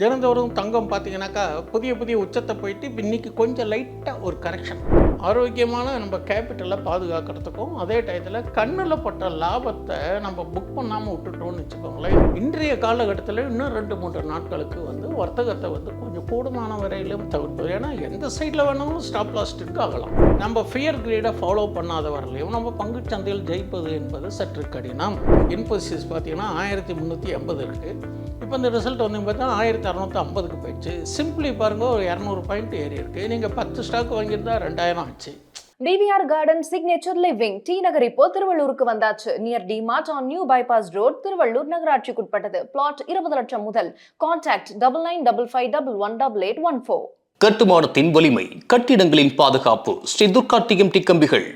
தினந்தோறும் தங்கம் பார்த்தீங்கன்னாக்கா புதிய புதிய உச்சத்தை போயிட்டு இப்போ இன்றைக்கி கொஞ்சம் லைட்டாக ஒரு கரெக்ஷன் ஆரோக்கியமான நம்ம கேபிட்டலை பாதுகாக்கிறதுக்கும் அதே டயத்தில் கண்ணில் பட்ட லாபத்தை நம்ம புக் பண்ணாமல் விட்டுட்டோம்னு வச்சுக்கோங்களேன். இன்றைய காலகட்டத்தில் இன்னும் ரெண்டு மூன்று நாட்களுக்கு வந்து வர்த்தகத்தை வந்து கொஞ்சம் கூடுமான வரையிலும் தவிர்ப்பது. ஏன்னா எந்த சைடில் வேணாலும் ஸ்டாப் லாஸ்ட்டுக்கு ஆகலாம். நம்ம ஃபியர் கிரேடை ஃபாலோ பண்ணாத வரலையும் நம்ம பங்குச் சந்தையில் ஜெயிப்பது என்பது சற்று கடினம். இன்போசிஸ் பார்த்தீங்கன்னா ஆயிரத்தி முந்நூற்றி எண்பது இருக்குது இப்போ இந்த ரிசல்ட் வந்து பார்த்தா ஆயிரத்தி அறநூற்றி ஐம்பதுக்கு போயிடுச்சு. சிம்பிளி பாருங்க ஒரு இரநூறு பாயிண்ட் ஏறி இருக்குது நீங்கள் பத்து ஸ்டாக் வாங்கியிருந்தா ரெண்டாயிரம் ஆச்சு. TVR garden signature living T Nagar இப்போ திருவள்ளூருக்கு வந்தாச்சு. Near D mart on new bypass road Thiruvallur நகராட்சிக்குட்பட்டது. Plot இருபது லட்சம் முதல். Contact double nine double five double one double eight one four கட்டுமானத்தின் வலிமை கட்டிடங்களின் பாதுகாப்பு ஸ்ரீ துர்கா டிஎம்டி கம்பிகள்.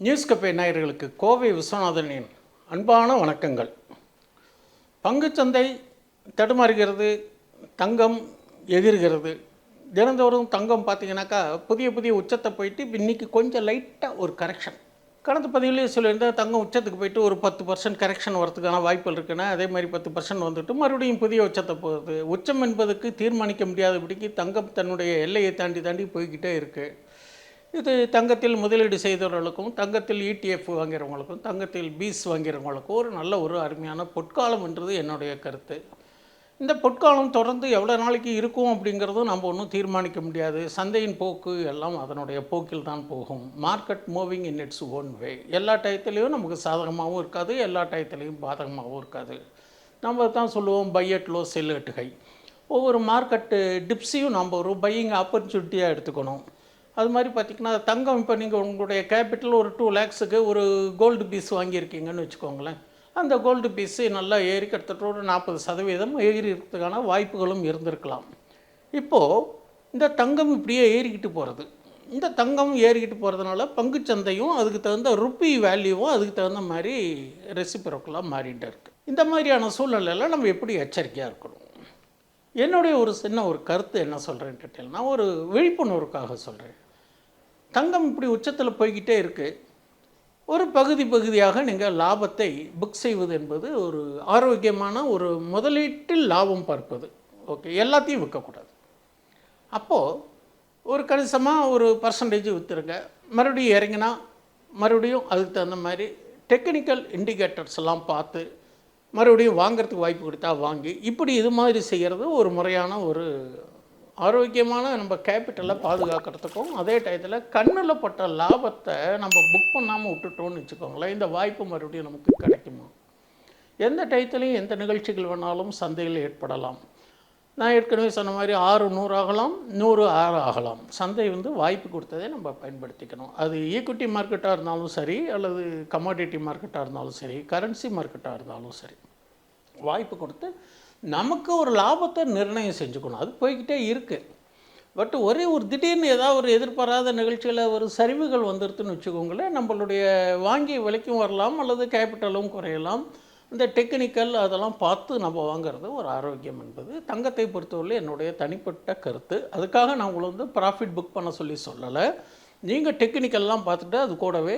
நியூஸ் கப்பே நேயர்களுக்கு கோவை விஸ்வநாதனின் அன்பான வணக்கங்கள். பங்குச்சந்தை தடுமாறுகிறது தங்கம் எதிர்கிறது. தினந்தோறும் தங்கம் பார்த்தீங்கன்னாக்கா புதிய புதிய உச்சத்தை போயிட்டு இன்றைக்கி இன்னைக்கு கொஞ்சம் லைட்டாக ஒரு கரெக்ஷன் கடந்த பதிவிலேயே சொல்லியிருந்தால் தங்கம் உச்சத்துக்கு போயிட்டு ஒரு பத்து பர்சன்ட் கரெக்ஷன் வரதுக்கான வாய்ப்புகள் இருக்குன்னா அதே மாதிரி பத்து பர்சன்ட் வந்துட்டு மறுபடியும் புதிய உச்சத்தை போகுது. உச்சம் என்பதுக்கு தீர்மானிக்க முடியாதபடிக்கு தங்கம் தன்னுடைய எல்லையை தாண்டி தாண்டி போய்கிட்டே இருக்குது இது தங்கத்தில் முதலீடு செய்தவர்களுக்கும் தங்கத்தில் இடிஎஃப் வாங்கிறவங்களுக்கும் தங்கத்தில் பீஸ் வாங்கிறவங்களுக்கும் ஒரு நல்ல ஒரு அருமையான பொற்காலம் என்றது என்னுடைய கருத்து. இந்த பொற்காலம் தொடர்ந்து எவ்வளோ நாளைக்கு இருக்கும் அப்படிங்கிறதும் நம்ம ஒன்றும் தீர்மானிக்க முடியாது. சந்தையின் போக்கு எல்லாம் அதனுடைய போக்கில் தான் போகும். Market moving in its own way எல்லா டயத்துலேயும் நமக்கு சாதகமாகவும் இருக்காது எல்லா டயத்துலேயும் பாதகமாகவும் இருக்காது. நம்ம தான் சொல்லுவோம் பையட் லோ செல் ஒவ்வொரு மார்க்கெட்டு டிப்ஸையும் நம்ம ஒரு பையிங் ஆப்பர்ச்சுனிட்டியாக எடுத்துக்கணும். அது மாதிரி பார்த்திங்கன்னா தங்கம் இப்போ நீங்கள் உங்களுடைய கேபிட்டல் ஒரு டூ லேக்ஸுக்கு ஒரு கோல்டு பீஸ் வாங்கியிருக்கீங்கன்னு வச்சுக்கோங்களேன். அந்த கோல்டு பீஸு நல்லா ஏறி கிட்டத்தட்ட ஒரு நாற்பது சதவீதம் ஏறி இருக்கிறதுக்கான வாய்ப்புகளும் இருந்திருக்கலாம். இப்போது இந்த தங்கம் இப்படியே ஏறிக்கிட்டு போகிறது இந்த தங்கம் ஏறிக்கிட்டு போகிறதுனால பங்குச்சந்தையும் அதுக்கு தகுந்த ருப்பி வேல்யூவும் அதுக்கு தகுந்த மாதிரி ரெசிபிரோக்கெலாம் மாறிட்டு இருக்குது இந்த மாதிரியான சூழ்நிலையில் நம்ம எப்படி எச்சரிக்கையாக இருக்கணும்? என்னுடைய ஒரு சின்ன ஒரு கருத்து என்ன சொல்கிறேன்னு டீட்டெயில் நான் ஒரு விழிப்புணர்வுக்காக சொல்கிறேன் தங்கம் இப்படி உச்சத்தில் போய்கிட்டே இருக்குது ஒரு பகுதி பகுதியாக நீங்கள் லாபத்தை புக் செய்வது என்பது ஒரு ஆரோக்கியமான ஒரு முதலீட்டில் லாபம் பார்ப்பது. ஓகே எல்லாத்தையும் விற்கக்கூடாது. அப்போது ஒரு கணிசமாக ஒரு பர்சன்டேஜ் விற்றுருங்க மறுபடியும் இறங்கினா மறுபடியும் அதுக்கு தகுந்த மாதிரி டெக்னிக்கல் இண்டிகேட்டர்ஸ் எல்லாம் பார்த்து மறுபடியும் வாங்குறதுக்கு வாய்ப்பு கொடுத்தா வாங்கி இப்படி இது மாதிரி செய்கிறது ஒரு முறையான ஒரு ஆரோக்கியமான நம்ம கேபிட்டலை பாதுகாக்கிறதுக்கும் அதே டயத்தில் கண்ணில் பட்ட லாபத்தை நம்ம புக் பண்ணாமல் விட்டுட்டோம்னு வச்சுக்கோங்களேன் இந்த வாய்ப்பு மறுபடியும் நமக்கு கிடைக்குமா? எந்த டயத்துலையும் எந்த நிகழ்ச்சிகள் வேணாலும் சந்தையில் ஏற்படலாம். நான் ஏற்கனவே சொன்ன மாதிரி ஆறு நூறு ஆகலாம் நூறு ஆறு ஆகலாம். சந்தை வந்து வாய்ப்பு கொடுத்ததை நம்ம பயன்படுத்திக்கணும். அது ஈக்விட்டி மார்க்கெட்டாக இருந்தாலும் சரி அல்லது கமாடிட்டி மார்க்கெட்டாக இருந்தாலும் சரி கரன்சி மார்க்கெட்டாக இருந்தாலும் சரி. வாய்ப்பு கொடுத்து நமக்கு ஒரு லாபத்தை நிர்ணயம் செஞ்சுக்கணும். அது போய்கிட்டே இருக்குது பட் ஒரே ஒரு திடீர்னு ஏதாவது ஒரு எதிர்பாராத நிகழ்ச்சியில் ஒரு சரிவுகள் வந்துருதுன்னு வச்சுக்கோங்களேன் நம்மளுடைய வாங்கிய விலைக்கும் வரலாம் அல்லது கேபிட்டலும் குறையலாம். இந்த டெக்னிக்கல் அதெல்லாம் பார்த்து நம்ம வாங்குறது ஒரு ஆரோக்கியம் என்பது தங்கத்தை பொறுத்தவரை என்னுடைய தனிப்பட்ட கருத்து. அதுக்காக நான் உங்களை வந்து ப்ராஃபிட் புக் பண்ண சொல்லி சொல்லலை. நீங்கள் டெக்னிக்கல்லாம் பார்த்துட்டு அது கூடவே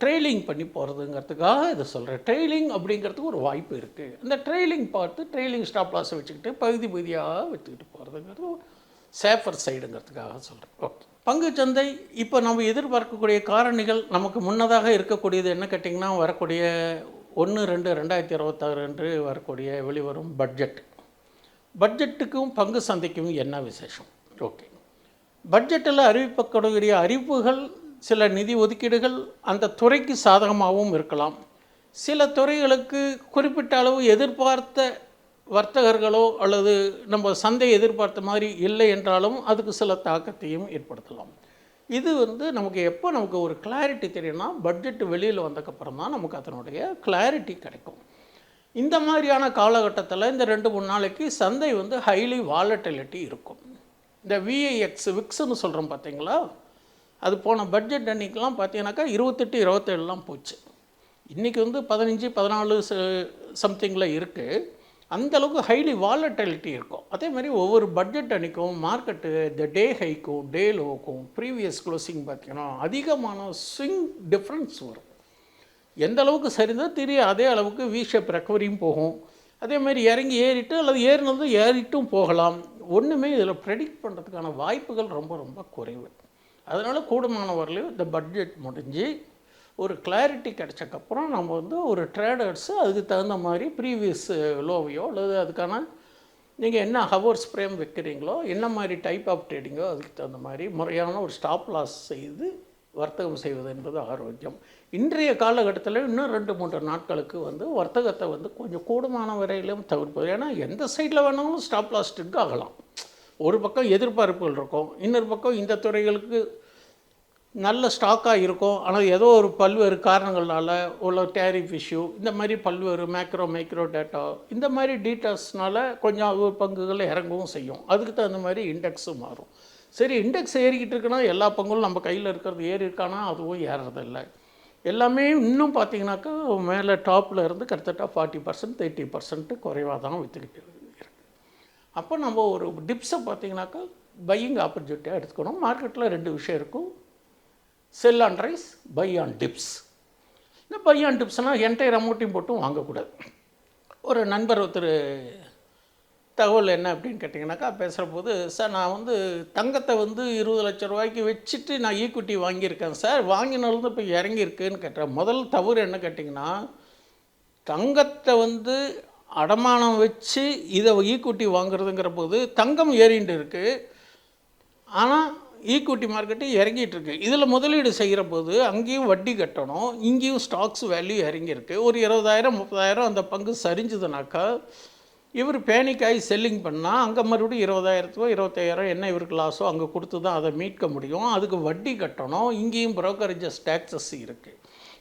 ட்ரெயிலிங் பண்ணி போகிறதுங்கிறதுக்காக இதை சொல்கிறேன் ட்ரெயிலிங் அப்படிங்கிறதுக்கு ஒரு வாய்ப்பு இருக்குது அந்த ட்ரெயிலிங் பார்த்து ட்ரெயிலிங் ஸ்டாப் லாஸை வச்சுக்கிட்டு பகுதி பகுதியாக வச்சுக்கிட்டு போகிறதுங்கிறது சேஃபர் சைடுங்கிறதுக்காக சொல்கிறேன் ஓகே பங்குச்சந்தை இப்போ நம்ம எதிர்பார்க்கக்கூடிய காரணிகள் நமக்கு முன்னதாக இருக்கக்கூடியது என்ன கேட்டிங்கன்னா வரக்கூடிய ஒன்று ரெண்டு ரெண்டாயிரத்தி இருபத்தாறு அன்று வரக்கூடிய வெளிவரும் பட்ஜெட் பட்ஜெட்டுக்கும் பங்கு சந்தைக்கும் என்ன விசேஷம்? ஓகே பட்ஜெட்டில் அறிவிப்பக்கூடிய அறிவிப்புகள் சில நிதி ஒதுக்கீடுகள் அந்த துறைக்கு சாதகமாகவும் இருக்கலாம். சில துறைகளுக்கு குறிப்பிட்ட அளவு எதிர்பார்த்த வர்த்தகர்களோ அல்லது நம்ம சந்தை எதிர்பார்த்த மாதிரி இல்லை என்றாலும் அதுக்கு சில தாக்கத்தையும் ஏற்படுத்தலாம். இது வந்து நமக்கு எப்போ நமக்கு ஒரு கிளாரிட்டி தெரியும்னா பட்ஜெட் வெளியில் வந்ததுக்கப்புறம் தான் நமக்கு அதனுடைய கிளாரிட்டி கிடைக்கும். இந்த மாதிரியான காலகட்டத்தில் இந்த ரெண்டு மூணு நாளைக்கு சந்தை வந்து ஹைலி வாலட்டிலிட்டி இருக்கும். இந்த விஐஎக்ஸ் விக்ஸ்னு சொல்கிறோம் பார்த்தீங்களா? அது போன பட்ஜெட் அன்றைக்கெலாம் பார்த்தீங்கன்னாக்கா இருபத்தெட்டு இருபத்தேழுலாம் போச்சு. இன்றைக்கி வந்து பதினஞ்சு பதினாலு சம்திங்கில் இருக்குது அந்த அளவுக்கு ஹைலி வாலட்டிலிட்டி இருக்கும். அதே மாதிரி ஒவ்வொரு பட்ஜெட் அன்னைக்கும் மார்க்கெட்டு இந்த டே ஹைக்கும் டே லோக்கும் ப்ரீவியஸ் க்ளோசிங் பார்த்தீங்கன்னா அதிகமான ஸ்விங் டிஃப்ரென்ஸ் வரும். எந்த அளவுக்கு சரிந்தோ திரிய அதே அளவுக்கு வி ஷேப் ரெக்கவரியும் போகும். அதே மாதிரி இறங்கி ஏறிட்டு அல்லது ஏறினது ஏறிட்டும் போகலாம். ஒன்றுமே இதில் ப்ரெடிக்ட் பண்ணுறதுக்கான வாய்ப்புகள் ரொம்ப ரொம்ப குறைவு. அதனால் கூடுமானவர்களையும் இந்த பட்ஜெட் முடிஞ்சு ஒரு கிளாரிட்டி கிடைச்சக்கப்புறம் நம்ம வந்து ஒரு ட்ரேடர்ஸு அதுக்கு தகுந்த மாதிரி ப்ரீவியஸ் லோவையோ அல்லது அதுக்கான நீங்கள் என்ன ஹவர்ஸ் ஃப்ரேம் வைக்கிறீங்களோ என்ன மாதிரி டைப் ஆஃப் ட்ரேடிங்கோ அதுக்கு தகுந்த மாதிரி முறையான ஒரு ஸ்டாப் லாஸ் செய்து வர்த்தகம் செய்வது என்பது ஆரோக்கியம். இன்றைய காலகட்டத்தில் இன்னும் ரெண்டு மூன்று நாட்களுக்கு வந்து வர்த்தகத்தை வந்து கொஞ்சம் கூடுமான வரையிலும் தவிர்ப்பது. ஏன்னா எந்த சைடில் வேணாலும் ஸ்டாப் லாஸ்ட்டுக்கு ஆகலாம். ஒரு பக்கம் எதிர்பார்ப்புகள் இருக்கும். இன்னொரு பக்கம் இந்த துறைகளுக்கு நல்ல ஸ்டாக்காக இருக்கும். ஆனால் ஏதோ ஒரு பல்வேறு காரணங்களால் உள்ள டேரிஃப் இஷ்யூ இந்த மாதிரி பல்வேறு மேக்ரோ மைக்ரோ டேட்டா இந்த மாதிரி டீட்டெயில்ஸ்னால கொஞ்சம் பங்குகளை பங்குகள் இறங்கவும் செய்யும். அதுக்கு தகுந்த மாதிரி இண்டெக்ஸும் மாறும். சரி இண்டெக்ஸ் ஏறிக்கிட்டு இருக்குன்னா எல்லா பங்குகளும் நம்ம கையில் இருக்கிறது ஏறி இருக்கானா? அதுவும் ஏறுறதில்ல எல்லாமே இன்னும் பார்த்தீங்கன்னாக்கா மேலே டாப்பில் இருந்து கிட்டத்தட்ட ஃபார்ட்டி பர்சன்ட் தேர்ட்டி பர்சன்ட்டு குறைவாக தான் விற்றுக்கிட்டு இருக்குது அப்போ நம்ம ஒரு டிப்ஸை பார்த்திங்கனாக்கா பையிங் ஆப்பர்ச்சுனிட்டியாக எடுத்துக்கணும். மார்க்கெட்டில் ரெண்டு விஷயம் இருக்கும். Sell on rise buy on dips இந்த பை ஆன் டிப்ஸ்னால் என்டையர் அமௌண்ட்டையும் போட்டும் வாங்கக்கூடாது. ஒரு நண்பர் ஒருத்தர் தகவல் என்ன அப்படின்னு கேட்டிங்கனாக்கா பேசுகிற போது சார் நான் வந்து தங்கத்தை வந்து இருபது லட்ச ரூபாய்க்கு வச்சுட்டு நான் ஈக்குட்டி வாங்கியிருக்கேன் சார். வாங்கினாலும் இப்போ இறங்கியிருக்குன்னு கேட்டேன். முதல் தவறு என்ன கேட்டிங்கன்னா தங்கத்தை வந்து அடமானம் வச்சு இதை ஈக்குட்டி வாங்குறதுங்கிற போது தங்கம் ஏறிண்டு இருக்குது ஆனால் ஈக்குவிட்டி மார்க்கெட்டு இறங்கிட்டு இருக்கு. இதில் முதலீடு செய்கிற போது அங்கேயும் வட்டி கட்டணும் இங்கேயும் ஸ்டாக்ஸ் வேல்யூ இறங்கியிருக்கு. ஒரு இருபதாயிரம் முப்பதாயிரம் அந்த பங்கு சரிஞ்சுதுனாக்கா இவர் பேனிக்காகி செல்லிங் பண்ணால் அங்கே மறுபடியும் இருபதாயிரத்துக்கோ இருபத்தாயிரம் என்ன இவருக்கு லாஸோ அங்கே கொடுத்து தான் அதை மீட்க முடியும். அதுக்கு வட்டி கட்டணும். இங்கேயும் ப்ரோக்கரேஜஸ் டேக்ஸஸ் இருக்குது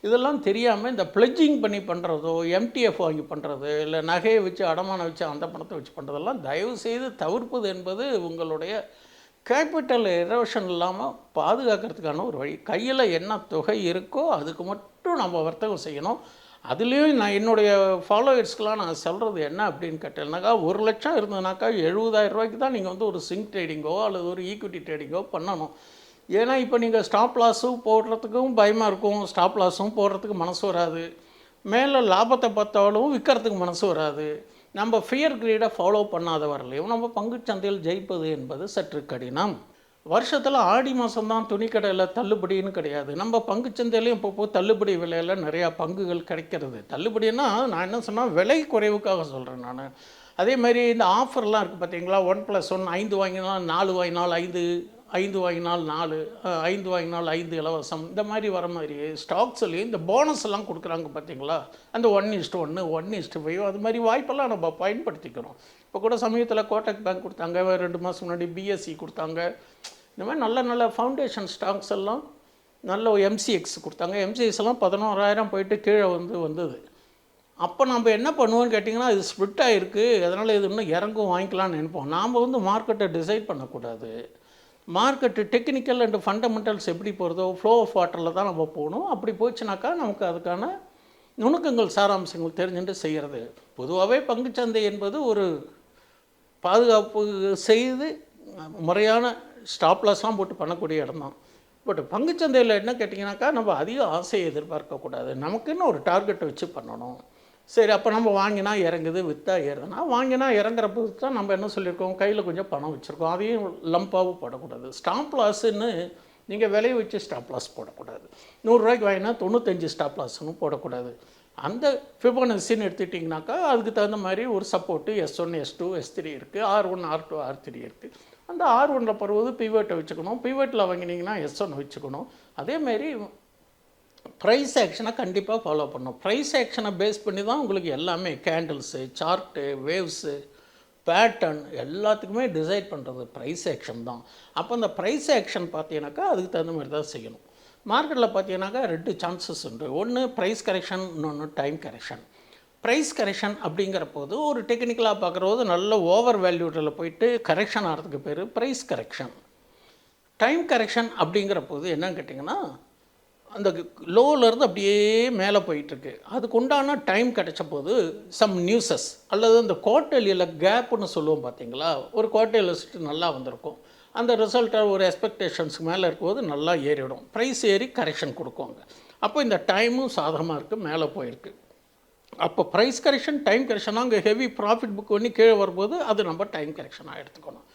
இதெல்லாம் தெரியாமல் இந்த பிளெஜிங் பண்ணி பண்ணுறதோ எம்டிஎஃப் வாங்கி பண்ணுறது இல்லை நகையை வச்சு அடமானம் வச்சு அந்த பணத்தை வச்சு பண்ணுறதெல்லாம் தயவு செய்து தவிர்ப்பது என்பது உங்களுடைய கேபிட்டல் எரோஷன் இல்லாமல் பாதுகாக்கிறதுக்கான ஒரு வழி. கையில் என்ன தொகை இருக்கோ அதுக்கு மட்டும் நம்ம வர்த்தகம் செய்யணும். அதுலேயும் நான் என்னுடைய ஃபாலோவர்ஸ்க்கெலாம் நான் சொல்கிறது என்ன அப்படின்னு கேட்டேன்னாக்கா ஒரு லட்சம் இருந்ததுனாக்கா எழுபதாயிரம் ரூபாய்க்கு தான் நீங்கள் வந்து ஒரு சிங்க் ட்ரேடிங்கோ அல்லது ஒரு ஈக்விட்டி ட்ரேடிங்கோ பண்ணணும். ஏன்னா இப்போ நீங்கள் ஸ்டாப் லாஸும் போடுறதுக்கும் பயமாக இருக்கும். ஸ்டாப் லாஸும் போடுறதுக்கு மனசு வராது. மேலே லாபத்தை பார்த்தாலும் விற்கிறதுக்கு மனசு வராது. நம்ம ஃபியர் கிரீடை ஃபாலோ பண்ணாத வரலையும் நம்ம பங்குச்சந்தையில் ஜெயிப்பது என்பது சற்று கடினம். வருஷத்தில் ஆடி மாதம்தான் துணிக்கடையில் தள்ளுபடின்னு கிடையாது. நம்ம பங்குச்சந்தையிலையும் இப்போ தள்ளுபடி விலையில் நிறையா பங்குகள் கிடைக்கிறது. தள்ளுபடின்னா நான் என்ன சொன்னால் விலை குறைவுக்காக சொல்கிறேன் நான். அதே மாதிரி இந்த ஆஃபர்லாம் இருக்குது பார்த்தீங்களா ஒன் ப்ளஸ் ஒன் ஐந்து வாங்கினால் நாலு வாங்கினால் ஐந்து ஐந்து வாங்கினால் நாலு ஐந்து வாங்கினால் ஐந்து இலவசம். இந்த மாதிரி வர மாதிரி ஸ்டாக்ஸ்லேயும் இந்த போனஸ் எல்லாம் கொடுக்குறாங்க பார்த்தீங்களா அந்த ஒன் இஸ்ட்டு ஒன்று ஒன் இஸ்ட்டு ஃபைவ் அது மாதிரி வாய்ப்பெல்லாம் நம்ம பயன்படுத்திக்கிறோம். இப்போ கூட சமயத்தில் கோட்டக் பேங்க் கொடுத்தாங்க. ரெண்டு மாதம் முன்னாடி பிஎஸ்சி கொடுத்தாங்க. இந்த மாதிரி நல்ல நல்ல ஃபவுண்டேஷன் ஸ்டாக்ஸ் எல்லாம் நல்ல எம்சிஎக்ஸ் கொடுத்தாங்க. எம்சிஎக்ஸ் எல்லாம் பதினோராயிரம் போயிட்டு கீழே வந்து வந்தது. அப்போ நம்ம என்ன பண்ணுவோம்னு கேட்டிங்கன்னா இது ஸ்ப்ளிட் ஆகிருக்கு அதனால் இது இன்னும் இறங்கும் வாங்கிக்கலாம்னு நினைப்போம். நாம் வந்து மார்க்கெட்டை டிசைட் பண்ணக்கூடாது. மார்க்கெட்டு டெக்னிக்கல் அண்டு ஃபண்டமெண்டல்ஸ் எப்படி போகிறதோ ஃப்ளோ ஆஃப் வாட்டரில் தான் நம்ம போகணும். அப்படி போச்சுனாக்கா நமக்கு அதுக்கான நுணுக்கங்கள் சாராம்சங்கள் தெரிஞ்சுட்டு செய்கிறது பொதுவாகவே பங்குச்சந்தை என்பது ஒரு பாதுகாப்பு செய்து முறையான ஸ்டாப் போட்டு பண்ணக்கூடிய இடம் தான் பட் பங்குச்சந்தையில் என்ன கேட்டிங்கனாக்கா நம்ம அதிக ஆசையை எதிர்பார்க்கக்கூடாது. நமக்குன்னு ஒரு டார்கெட்டை வச்சு பண்ணணும். சரி அப்போ நம்ம வாங்கினா இறங்குது விற்றா ஏறுதுன்னா வாங்கினா இறங்குறப்போ தான் நம்ம என்ன சொல்லியிருக்கோம்? கையில் கொஞ்சம் பணம் வச்சுருக்கோம். அதையும் லம்பாகவும் போடக்கூடாது. ஸ்டாம்ப் லாஸ்ன்னு நீங்கள் விலையை வச்சு ஸ்டாப் லாஸ் போடக்கூடாது. நூறுரூவாய்க்கு வாங்கினா தொண்ணூத்தஞ்சு ஸ்டாப் லாஸ்னு போடக்கூடாது. அந்த ஃபிபோனசின்னு எடுத்துட்டிங்கனாக்கா அதுக்கு தகுந்த மாதிரி ஒரு support S one S two S three இருக்குது R one R two R three இருக்குது அந்த ஆர் ஒனில் பருவது பிவேட்டை வச்சுக்கணும். பிவேட்டில் வாங்கினீங்கன்னா எஸ் ஒன் வச்சுக்கணும். அதேமாரி ப்ரைஸ் ஆக்ஷனை கண்டிப்பாக ஃபாலோ பண்ணணும். ப்ரைஸ் ஆக்ஷனை பேஸ் பண்ணி தான் உங்களுக்கு எல்லாமே கேண்டில்ஸு சார்ட்டு வேவ்ஸு பேட்டர்ன் எல்லாத்துக்குமே டிசைட் பண்ணுறது ப்ரைஸ் ஆக்ஷன் தான். அப்போ அந்த ப்ரைஸ் ஆக்ஷன் பார்த்தீங்கன்னாக்கா அதுக்கு தகுந்த மாதிரி தான் செய்யணும். மார்க்கெட்டில் பார்த்தீங்கன்னாக்கா ரெண்டு சான்சஸ் உண்டு. ஒன்று ப்ரைஸ் கரெக்ஷன் இன்னொன்று டைம் கரெக்ஷன் ப்ரைஸ் கரெக்ஷன் அப்படிங்கிற போது ஒரு டெக்னிக்கலாக பார்க்குறது நல்ல ஓவர் வேல்யூட்டில் போயிட்டு கரெக்ஷன் ஆகிறதுக்கு பேர் ப்ரைஸ் கரெக்ஷன் டைம் கரெக்ஷன் அப்படிங்கிற போது என்னன்னு கேட்டிங்கன்னா அந்த லோலேருந்து அப்படியே மேலே போயிட்டுருக்கு. அதுக்கு உண்டான டைம் கிடைச்ச போது சம் நியூஸஸ் அல்லது அந்த குவார்டர்லியில் கேப்புன்னு சொல்லுவோம் பார்த்தீங்களா? ஒரு குவார்டர்லி லிஸ்ட்டு நல்லா வந்திருக்கும். அந்த ரிசல்ட்டை ஒரு எக்ஸ்பெக்டேஷன்ஸ்க்கு மேலே இருக்கும்போது நல்லா ஏறிவிடும் ப்ரைஸ் ஏறி கரெக்ஷன் கொடுக்குவாங்க அப்போ இந்த டைமும் சாதகமாக இருக்குது மேலே போயிருக்கு. அப்போ ப்ரைஸ் கரெக்ஷன் டைம் கரெக்ஷனாக அங்கே ஹெவி ப்ராஃபிட் புக் பண்ணி கீழே வரும்போது அது நம்ம டைம் கரெக்ஷனாக எடுத்துக்கணும்.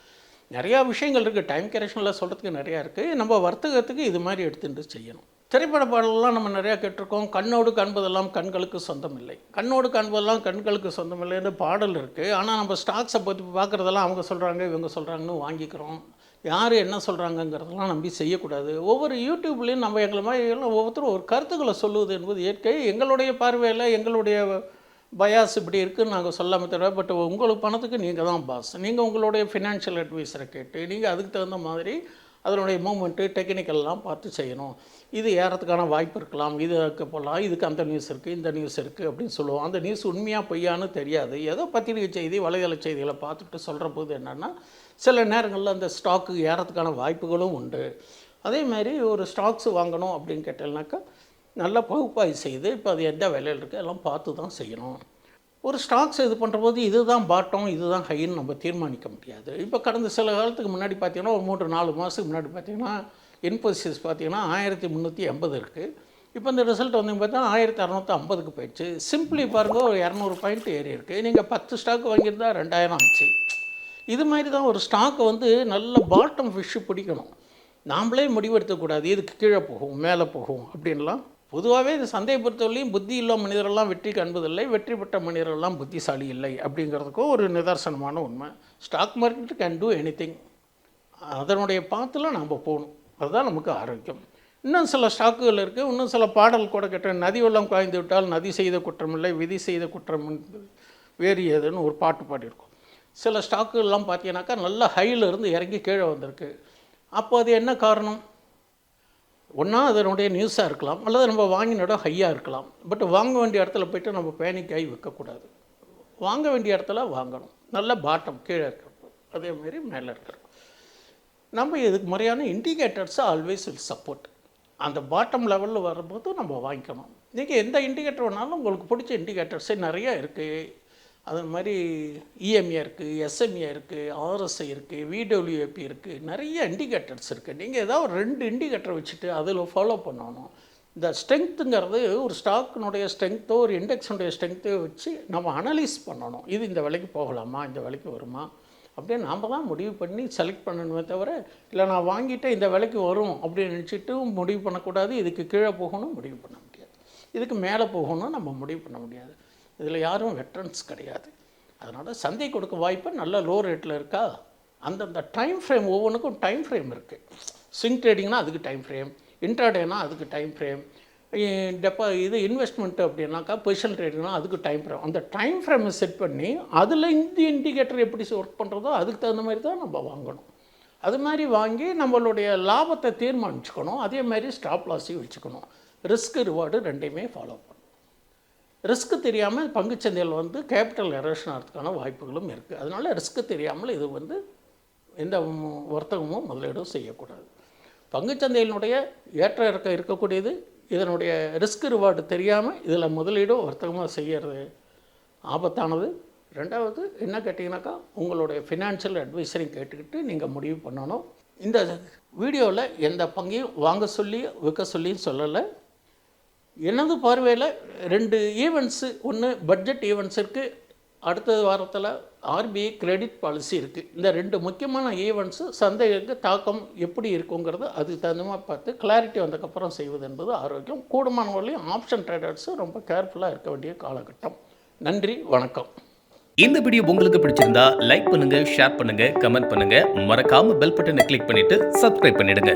நிறையா விஷயங்கள் இருக்குது டைம் கரெக்ஷனில் சொல்கிறதுக்கு நிறையா இருக்குது நம்ம வர்த்தகத்துக்கு இது மாதிரி எடுத்துட்டு செய்யணும். திரைப்பட பாடலாம் நம்ம நிறையா கேட்டிருக்கோம். கண்ணோடு காண்பதெல்லாம் கண்களுக்கு சொந்தம் இல்லை கண்ணோடு காண்பதெல்லாம் கண்களுக்கு சொந்தம் இல்லைன்னு பாடல் இருக்குது ஆனால் நம்ம ஸ்டாக்ஸை பற்றி பார்க்குறதெல்லாம் அவங்க சொல்கிறாங்க இவங்க சொல்கிறாங்கன்னு வாங்கிக்கிறோம். யார் என்ன சொல்கிறாங்கங்கிறதெல்லாம் நம்பி செய்யக்கூடாது. ஒவ்வொரு யூடியூப்லேயும் நம்ம எங்களை மாதிரி எல்லாம் ஒவ்வொருத்தரும் ஒரு கருத்துக்களை சொல்லுவது என்பது இயற்கை. எங்களுடைய பார்வையில் எங்களுடைய பயாஸ் இப்படி இருக்குதுன்னு நாங்கள் சொல்லாமல் தவிர பட் உங்களுக்கு பணத்துக்கு நீங்கள் தான் பாஸ் நீங்கள் உங்களுடைய ஃபினான்ஷியல் அட்வைஸரை கேட்டு நீங்கள் அதுக்கு தகுந்த மாதிரி அதனுடைய மூமெண்ட்டு டெக்னிக்கல்லாம் பார்த்து செய்யணும். இது ஏறத்துக்கான வாய்ப்பு இருக்கலாம். இதுக்கு போகலாம் இதுக்கு அந்த நியூஸ் இருக்குது இந்த நியூஸ் இருக்குது அப்படின்னு சொல்லுவோம். அந்த நியூஸ் உண்மையாக பொய்யான்னு தெரியாது. ஏதோ பத்திரிகை செய்தி வலைதள செய்திகளை பார்த்துட்டு சொல்கிற போது என்னென்னா சில நேரங்களில் அந்த ஸ்டாக்கு ஏறத்துக்கான வாய்ப்புகளும் உண்டு. அதே மாதிரி ஒரு ஸ்டாக்ஸ் வாங்கணும் அப்படின்னு கேட்டேன்னாக்கா நல்லா பகுப்பாய்வு செய்து இப்போ அது எந்த விலையில் இருக்குது எல்லாம் பார்த்து தான் செய்யணும். ஒரு ஸ்டாக்ஸ் இது பண்ணுறபோது இதுதான் பாட்டம் இதுதான் ஹைன்னு நம்ம தீர்மானிக்க முடியாது. இப்போ கடந்த சில காலத்துக்கு முன்னாடி பார்த்தீங்கன்னா ஒரு மூன்று நாலு மாதத்துக்கு முன்னாடி பார்த்திங்கன்னா இன்ஃபோசிஸ் பார்த்தீங்கன்னா ஆயிரத்தி முந்நூற்றி எண்பது இருக்குது இப்போ இந்த ரிசல்ட் வந்து பார்த்தா ஆயிரத்தி அறநூற்றி ஐம்பதுக்கு போயிடுச்சு. சிம்பிளி பாருங்கள் ஒரு இரநூறு பாயிண்ட் ஏறி இருக்குது நீங்கள் பத்து ஸ்டாக் வாங்கியிருந்தா ரெண்டாயிரம் ஆச்சு. இது மாதிரி தான் ஒரு ஸ்டாக்கை வந்து நல்ல பாட்டம் ஃபிஷ்ஷு பிடிக்கணும். நாம்ளே முடிவெடுத்தக்கூடாது இதுக்கு கீழே போகும் மேலே போகும் அப்படின்லாம். பொதுவாகவே இது சந்தேகப்படுத்தவரையும் பொறுத்தவரையும் புத்தி இல்லா மனிதரெல்லாம் வெற்றி காண்பதில்லை வெற்றி பெற்ற மனிதரெல்லாம் புத்திசாலி இல்லை அப்படிங்கிறதுக்கும் ஒரு நிதர்சனமான உண்மை. Stock market can do any அதனுடைய பாத்தில் நாம் போகணும். அதுதான் நமக்கு ஆரோக்கியம். இன்னும் சில ஸ்டாக்குகள் இருக்குது இன்னும் சில பாடல் கூட கேட்ட நதி வெள்ளம் காய்ந்து விட்டால் நதி செய்த குற்றமில்லை விதி செய்த குற்றம் என்பது வேறு ஏதுன்னு ஒரு பாட்டு பாடியிருக்கோம். சில ஸ்டாக்குகள்லாம் பார்த்தீங்கன்னாக்கா நல்லா ஹையில் இருந்து இறங்கி கீழே வந்திருக்கு. அப்போ அது என்ன காரணம்? ஒன்றா அதனுடைய நியூஸாக இருக்கலாம் அல்லது நம்ம வாங்கின இடம் ஹையாக இருக்கலாம். பட் வாங்க வேண்டிய இடத்துல போயிட்டு நம்ம பேனிக் ஆகி விற்கக்கூடாது. வாங்க வேண்டிய இடத்துல வாங்கணும். நல்ல பாட்டம் கீழே இருக்கிறப்போ. அதேமாரி மேலே இருக்கிறப்போ. நம்ம இதுக்கு முறையான இண்டிகேட்டர்ஸை ஆல்வேஸ் வில் சப்போர்ட் அந்த பாட்டம் லெவலில் வரும்போது நம்ம வாங்கிக்கணும். நீங்கள் எந்த இண்டிகேட்டர் வேணாலும் உங்களுக்கு பிடிச்ச இண்டிகேட்டர்ஸே நிறைய இருக்குது அது மாதிரி இஎம்ஏ இருக்குது எஸ்எம்ஏ இருக்குது ஆர்எஸ்ஐ இருக்குது விடபிள்யூஏபி இருக்குது நிறைய இண்டிகேட்டர்ஸ் இருக்குது நீங்கள் ஏதாவது ஒரு ரெண்டு இண்டிகேட்டர் வச்சுட்டு அதில் ஃபாலோ பண்ணணும். இந்த ஸ்ட்ரென்த்துங்கிறது ஒரு ஸ்டாக்கினுடைய ஸ்ட்ரென்த்தோ ஒரு இண்டெக்ஸினுடைய ஸ்ட்ரென்த்தோ வச்சு நம்ம அனலைஸ் பண்ணணும். இது இந்த விலைக்கு போகலாமா? இந்த விலைக்கு வருமா? அப்படியே நாம் தான் முடிவு பண்ணி செலக்ட் பண்ணணுமே தவிர இல்லை நான் வாங்கிட்டேன் இந்த விலைக்கு வரும் அப்படின்னு நினச்சிட்டு முடிவு பண்ணக்கூடாது. இதுக்கு கீழே போகணும் முடிவு பண்ண முடியாது. இதுக்கு மேலே போகணும் நம்ம முடிவு பண்ண முடியாது. இதில் யாரும் வெட்ரன்ஸ் கிடையாது. அதனால் சந்தை கொடுக்க வாய்ப்பு நல்ல லோ ரேட்டில் இருக்கா? அந்தந்த டைம் ஃப்ரேம் ஒவ்வொன்றுக்கும் டைம் ஃப்ரேம் இருக்குது ஸ்விங் ட்ரேடிங்னா அதுக்கு டைம் ஃப்ரேம் இன்ட்ராடேனா அதுக்கு டைம் ஃப்ரேம் டெப்பா இது இன்வெஸ்ட்மெண்ட் அப்படின்னாக்கா பொசிஷன் ட்ரேடிங்னா அதுக்கு டைம் ஃப்ரேம் அந்த டைம் ஃப்ரேமை செட் பண்ணி அதில் இந்த இண்டிகேட்டர் எப்படி ஒர்க் பண்ணுறதோ அதுக்கு தகுந்த மாதிரி தான் நம்ம வாங்கணும். அது மாதிரி வாங்கி நம்மளுடைய லாபத்தை தீர்மானிச்சுக்கணும். அதே மாதிரி ஸ்டாப் லாஸையும் வச்சுக்கணும். ரிஸ்க் ரிவார்டு ரெண்டையுமே ஃபாலோ பண்ணணும். ரிஸ்க்கு தெரியாமல் பங்குச்சந்தையில் வந்து கேபிட்டல் எரேஷன் ஆகிறதுக்கான வாய்ப்புகளும் இருக்குது அதனால் ரிஸ்க்கு தெரியாமல் இது வந்து எந்த வர்த்தகமும் முதலீடும் செய்யக்கூடாது. பங்குச்சந்தையினுடைய ஏற்ற இறக்கம் இருக்கக்கூடியது இதனுடைய ரிஸ்க் ரிவார்டு தெரியாமல் இதில் முதலீடும் வர்த்தகமாக செய்கிறது ஆபத்தானது. ரெண்டாவது என்ன கேட்டிங்கனாக்கா உங்களுடைய ஃபினான்ஷியல் அட்வைஸரையும் கேட்டுக்கிட்டு நீங்கள் முடிவு பண்ணணும். இந்த வீடியோவில் எந்த பங்கையும் வாங்க சொல்லி விற்க சொல்லியும் சொல்லலை. எனது பார்வையில் ரெண்டு ஈவெண்ட்ஸு ஒன்று பட்ஜெட் ஈவெண்ட்ஸ் இருக்குது அடுத்த வாரத்தில் ஆர்பிஐ கிரெடிட் பாலிசி இருக்குது இந்த ரெண்டு முக்கியமான ஈவெண்ட்ஸு சந்தைகளுக்கு தாக்கம் எப்படி இருக்குங்கிறது அதுக்கு தகுந்த மாதிரி பார்த்து கிளாரிட்டி வந்ததுக்கப்புறம் செய்வது என்பது ஆரோக்கியம். கூடுமான வரையும் ஆப்ஷன் ட்ரேடர்ஸு ரொம்ப கேர்ஃபுல்லாக இருக்க வேண்டிய காலகட்டம். நன்றி வணக்கம். இந்த வீடியோ உங்களுக்கு பிடிச்சிருந்தா லைக் பண்ணுங்க ஷேர் பண்ணுங்க கமெண்ட் பண்ணுங்க. மறக்காம பெல் பட்டனை கிளிக் பண்ணிட்டு சப்ஸ்கிரைப் பண்ணிடுங்க.